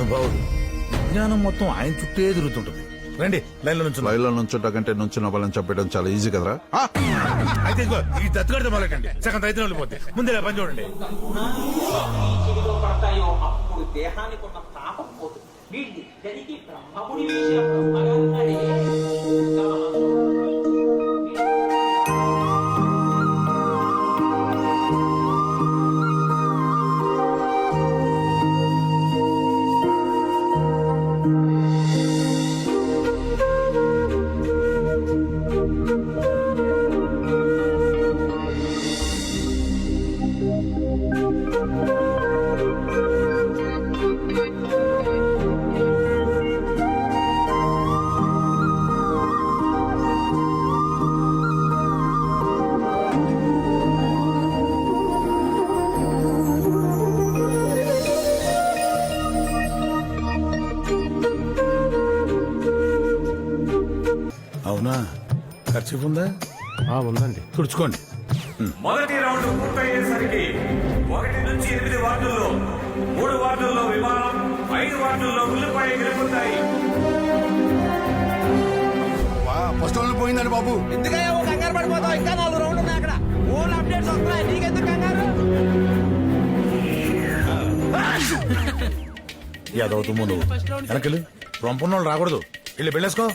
మహానుభావుడు విజ్ఞానం మొత్తం ఆయన చుట్టే తిరుగుతుంటది. రండి లైన్లో నుంచి లైన్లో నుంచుంటా కంటే నుంచున్న వాళ్ళని చంపడం చాలా ఈజీ కదరా! అయితే ఇదిగో ఈ దత్తుగడితే మొదలెట్టండి. సగం రైతులు వెళ్ళిపోతే ముందు పని చూడండి. చెవిలో పడతాయో అప్పుడు దేహానికి ఉన్న తాపం పోతుంది. బ్రహ్మముడి వేసిన అవునా? ఖర్చు ఉందా? ఉందండి. తుడుచుకోండి. మొదటి రౌండ్ పూర్తయ్యేసరికి ఒకటి నుంచి ఎనిమిది వార్డుల్లో మూడు వార్డుల్లో విమానం ఐదు వార్డుల్లో ఉల్లిపాయ గెలుపుతాయి ఫస్ట్ పోయిందండి బాబు. ఎందుకయ్యా ఓ కంగారు పడిపోతావు? ఇంకా నాలుగు రౌండ్లు ఉన్నాయి అక్కడ. ఓన్ అప్డేట్స్ వస్తున్నాయి. నీకెందుకు కంగారు? యాదవుతూ నువ్వు వెనకలు రొంపున్న వాళ్ళు రాకూడదు. వెళ్ళి వెళ్ళేసుకో